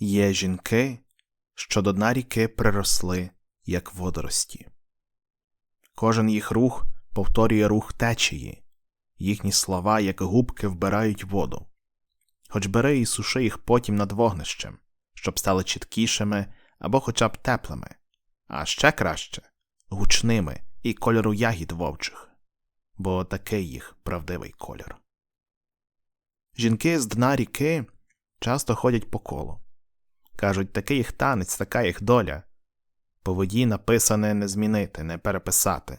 Є жінки, що до дна ріки приросли, як водорості. Кожен їх рух повторює рух течії, їхні слова, як губки, вбирають воду. Хоч бери і суши їх потім над вогнищем, щоб стали чіткішими або хоча б теплими, а ще краще гучними і кольору ягід вовчих, бо такий їх правдивий кольор. Жінки з дна ріки часто ходять по колу. Кажуть, такий їх танець, така їх доля. По воді написане не змінити, не переписати.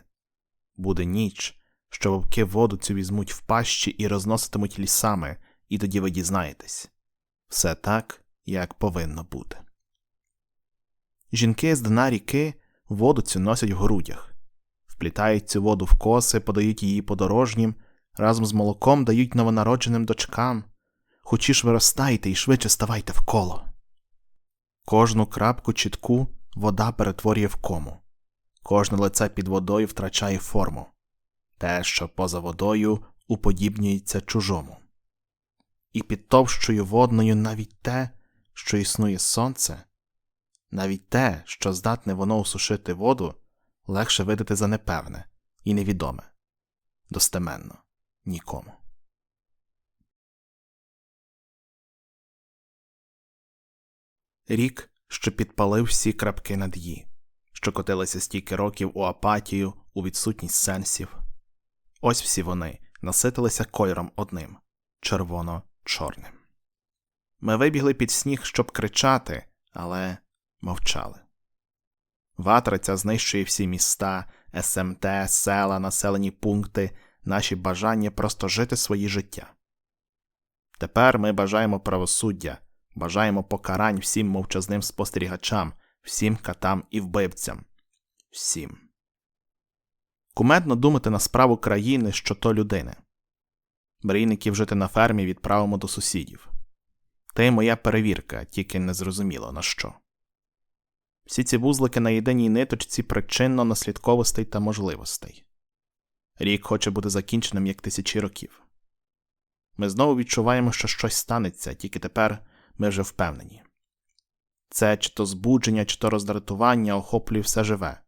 Буде ніч, що вовки воду цю візьмуть в пащі і розноситимуть лісами, і тоді ви дізнаєтесь все так, як повинно бути. Жінки з дна ріки воду цю носять в грудях, вплітають цю воду в коси, подають її подорожнім, разом з молоком дають новонародженим дочкам. Хочі виростайте і швидше ставайте в коло. Кожну крапку чітку вода перетворює в кому, кожне лице під водою втрачає форму, те, що поза водою уподібнюється чужому. І під товщою водною навіть те, що існує сонце, навіть те, що здатне воно усушити воду, легше видати за непевне і невідоме, достеменно нікому. Рік, що підпалив всі крапки над «і», що котилися стільки років у апатію, у відсутність сенсів. Ось всі вони наситилися кольором одним червоно-чорним. Ми вибігли під сніг, щоб кричати, але мовчали. Ватриця знищує всі міста, СМТ, села, населені пункти, наші бажання просто жити свої життя. Тепер ми бажаємо правосуддя, бажаємо покарань всім мовчазним спостерігачам, всім катам і вбивцям. Всім. Кумедно думати на справу країни, що то людини. Мрійників жити на фермі відправимо до сусідів. Ти моя перевірка, тільки не зрозуміло на що. Всі ці вузлики на єдиній ниточці причинно наслідковостей та можливостей. Рік хоче бути закінченим як тисячі років. Ми знову відчуваємо, що щось станеться, тільки тепер ми вже впевнені. Це чи то збудження, чи то роздратування охоплює все живе.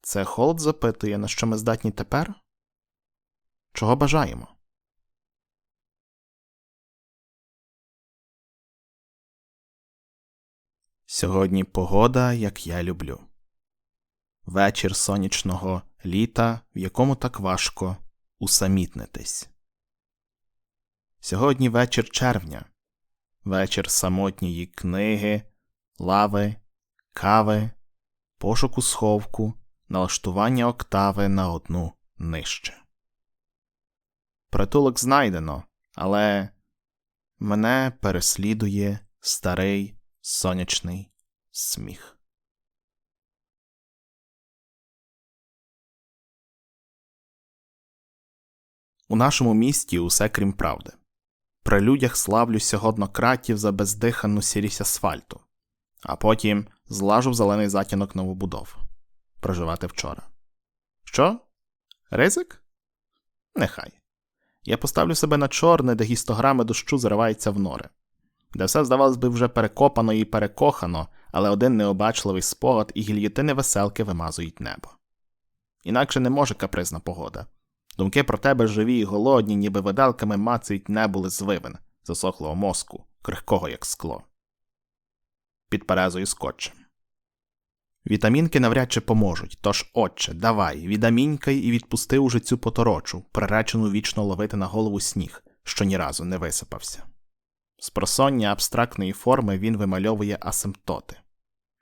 Це холод запитує, на що ми здатні тепер? Чого бажаємо? Сьогодні погода, як я люблю. Вечір сонячного літа, в якому так важко усамітнитись. Сьогодні вечір червня, вечір самотньої книги, лави, кави, пошуку сховку, налаштування октави на одну нижче. Притулок знайдено, але мене переслідує старий сонячний сміх. У нашому місті усе крім правди. При людях славлю сьогоднократів за бездихану сірість асфальту, а потім злажу в зелений затінок новобудов. Проживати вчора. Що? Ризик? Нехай. Я поставлю себе на чорне, де гістограми дощу зариваються в нори де все, здавалось би, вже перекопано і перекохано, але один необачливий спогад і гільйотини веселки вимазують небо. Інакше не може капризна погода. Думки про тебе живі й голодні, ніби виделками мацають небо звивин, засохлого мозку, крихкого, як скло. Під перезою скотчем. Вітамінки навряд чи поможуть, тож, отче, давай, відамінькай і відпусти уже цю поторочу, приречену вічно ловити на голову сніг, що ні разу не висипався. З просоння абстрактної форми він вимальовує асимптоти.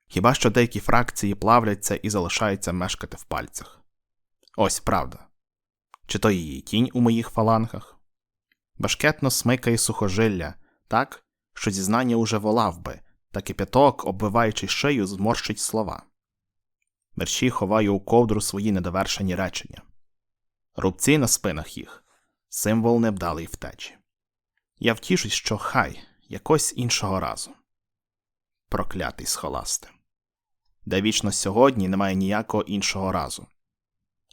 Хіба що деякі фракції плавляться і залишаються мешкати в пальцях. Ось правда. Чи то її тінь у моїх фалангах? Башкетно смикає сухожилля, так, що зізнання уже волав би, та кипяток, обвиваючи шию, зморщить слова. Мерщій ховаю у ковдру свої недовершені речення. Рубці на спинах їх символ невдалої втечі. Я втішусь, що хай якось іншого разу. Проклятий схоласте. Де вічно сьогодні немає ніякого іншого разу.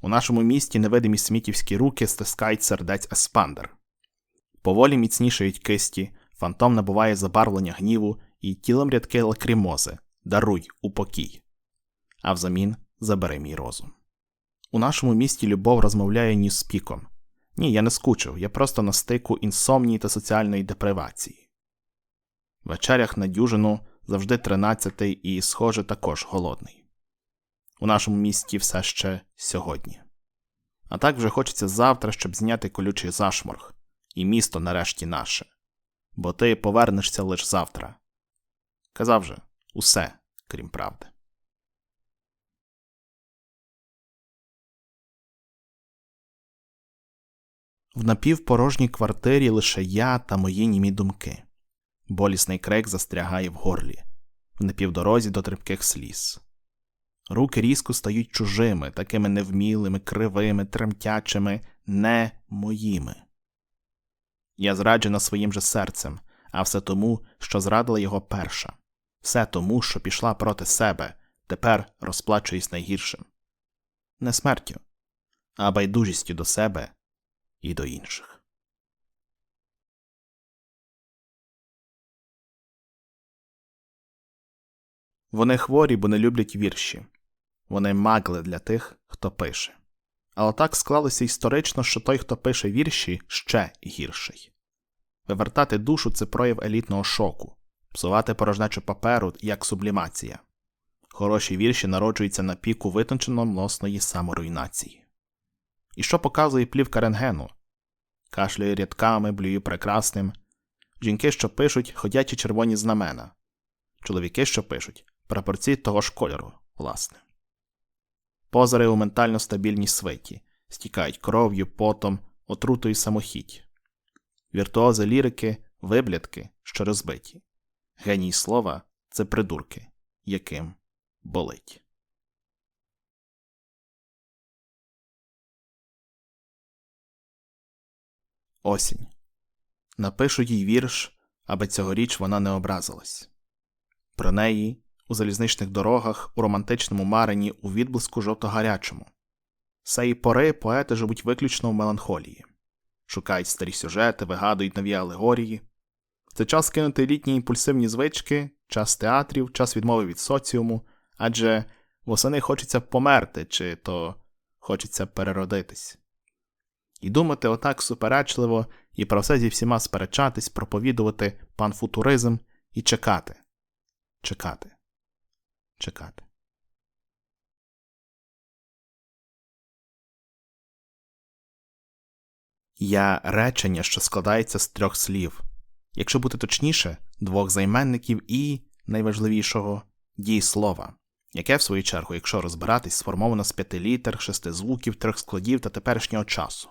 У нашому місті невидимі смітівські руки стискають сердець еспандер. Поволі міцнішають кисті, фантом набуває забарвлення гніву і тілом рядки лакримози Даруй упокій. А взамін забери мій розум. У нашому місті любов розмовляє ні з піком. Ні, я не скучив, я просто на стику інсомнії та соціальної депривації. В вечерях на дюжину завжди тринадцятий і, схоже, також голодний. У нашому місті все ще сьогодні. А так вже хочеться завтра, щоб зняти колючий зашморг, і місто нарешті наше. Бо ти повернешся лише завтра. Казав же усе, крім правди. В напівпорожній квартирі лише я та мої німі думки. Болісний крик застрягає в горлі, в напівдорозі до трипких сліз. Руки різко стають чужими, такими невмілими, кривими, тремтячими, не моїми. Я зраджена своїм же серцем, а все тому, що зрадила його перша, все тому, що пішла проти себе, тепер розплачуюсь найгіршим. Не смертю, а байдужістю до себе і до інших. Вони хворі, бо не люблять вірші. Вони магли для тих, хто пише. Але так склалося історично, що той, хто пише вірші, ще гірший. Вивертати душу це прояв елітного шоку, псувати порожнечу паперу як сублімація. Хороші вірші народжуються на піку витончено млосної саморуйнації. І що показує плівка рентгену? Кашляє рядками, блює прекрасним. Жінки, що пишуть, ходячі червоні знамена. Чоловіки, що пишуть, прапорці того ж кольору, власне. Позари у ментально стабільній свиті, стікають кров'ю, потом, отрутою самохідь. Віртуози лірики, виблядки, що розбиті. Геній слова це придурки, яким болить. Осінь. Напишу їй вірш, аби цьогоріч вона не образилась. Про неї у залізничних дорогах, у романтичному марені, у відблиску жовто-гарячому. Сеї пори поети живуть виключно в меланхолії, шукають старі сюжети, вигадують нові алегорії. Це час кинути літні імпульсивні звички, час театрів, час відмови від соціуму, адже восени хочеться померти, чи то хочеться переродитись. І думати отак суперечливо і про все зі всіма сперечатись, проповідувати панфутуризм і чекати, чекати, чекати. Я речення, що складається з трьох слів, якщо бути точніше, двох займенників і, найважливішого, дієслова, яке, в свою чергу, якщо розбиратись, сформовано з п'яти літер, шести звуків, трьох складів та теперішнього часу.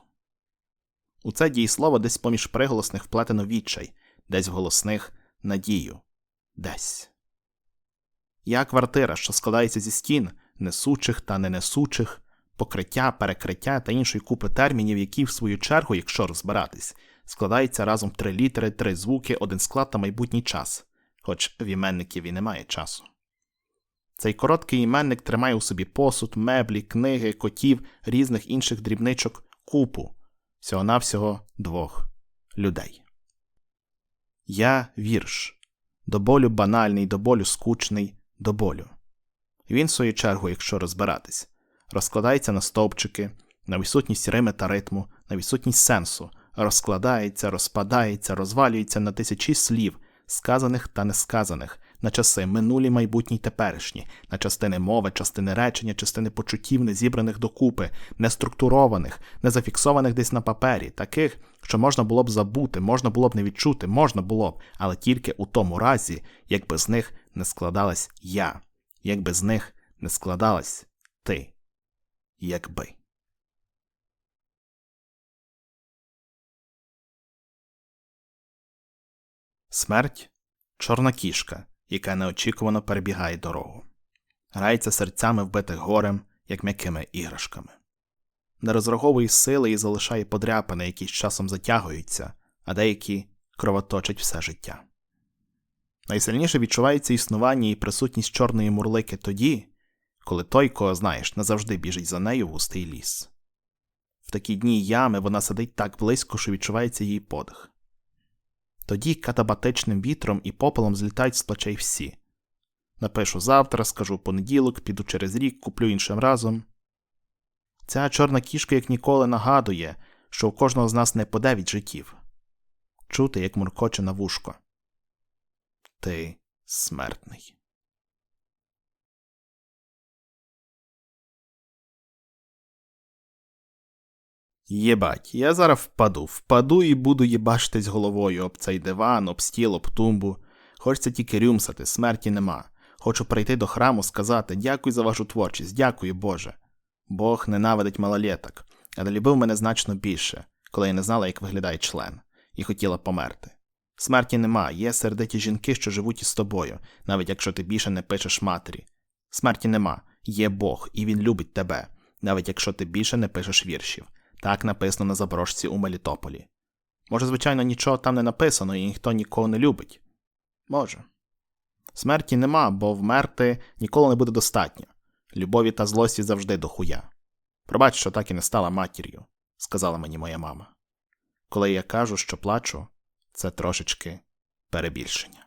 У це дієслово десь поміж приголосних вплетено відчай, десь в голосних надію, десь. Я квартира, що складається зі стін, несучих та ненесучих, покриття, перекриття та іншої купи термінів, які, в свою чергу, якщо розбиратись, складаються разом три літери, три звуки, один склад та майбутній час, хоч в іменників і немає часу. Цей короткий іменник тримає у собі посуд, меблі, книги, котів, різних інших дрібничок, купу, всього навсього двох людей. Я вірш, до болю банальний, до болю скучний, до болю. Він, в свою чергу, якщо розбиратись, розкладається на стовпчики, на відсутність рими та ритму, на відсутність сенсу, розкладається, розпадається, розвалюється на тисячі слів, сказаних та несказаних, на часи минулі, майбутні й теперішні, на частини мови, частини речення, частини почуттів, не зібраних докупи, не структурованих, не зафіксованих десь на папері, таких, що можна було б забути, можна було б не відчути, можна було б, але тільки у тому разі, якби з них не складалась я, якби з них не складалась ти, якби. Смерть чорна кішка, яка неочікувано перебігає дорогу, грається серцями вбитих горем, як м'якими іграшками, не розраховує сили і залишає подряпини, які з часом затягуються, а деякі кровоточать все життя. Найсильніше відчувається існування і присутність чорної мурлики тоді, коли той, кого знаєш, назавжди біжить за нею в густий ліс. В такі дні ями вона сидить так близько, що відчувається її подих. Тоді катабатичним вітром і попелом злітають з плечей всі. Напишу завтра, скажу понеділок, піду через рік, куплю іншим разом. Ця чорна кішка, як ніколи, нагадує, що у кожного з нас не по дев'ять життів. Чути, як муркоче на вушко. Ти смертний. Єбать, я зараз впаду, впаду і буду їбашитись головою об цей диван, об стіл, об тумбу. Хочеться тільки рюмсати, смерті нема. Хочу прийти до храму, сказати дякую за вашу творчість, дякую, Боже. Бог ненавидить малолеток, але любив мене значно більше, коли я не знала, як виглядає член, і хотіла померти. Смерті нема, є сердиті жінки, що живуть із тобою, навіть якщо ти більше не пишеш матері. Смерті нема, є Бог, і він любить тебе, навіть якщо ти більше не пишеш віршів. Так написано на заброшці у Мелітополі. Може, звичайно, нічого там не написано, і ніхто нікого не любить. Може. Смерті нема, бо вмерти ніколи не буде достатньо. Любові та злості завжди до хуя. Пробач, що так і не стала матір'ю, сказала мені моя мама. Коли я кажу, що плачу, це трошечки перебільшення.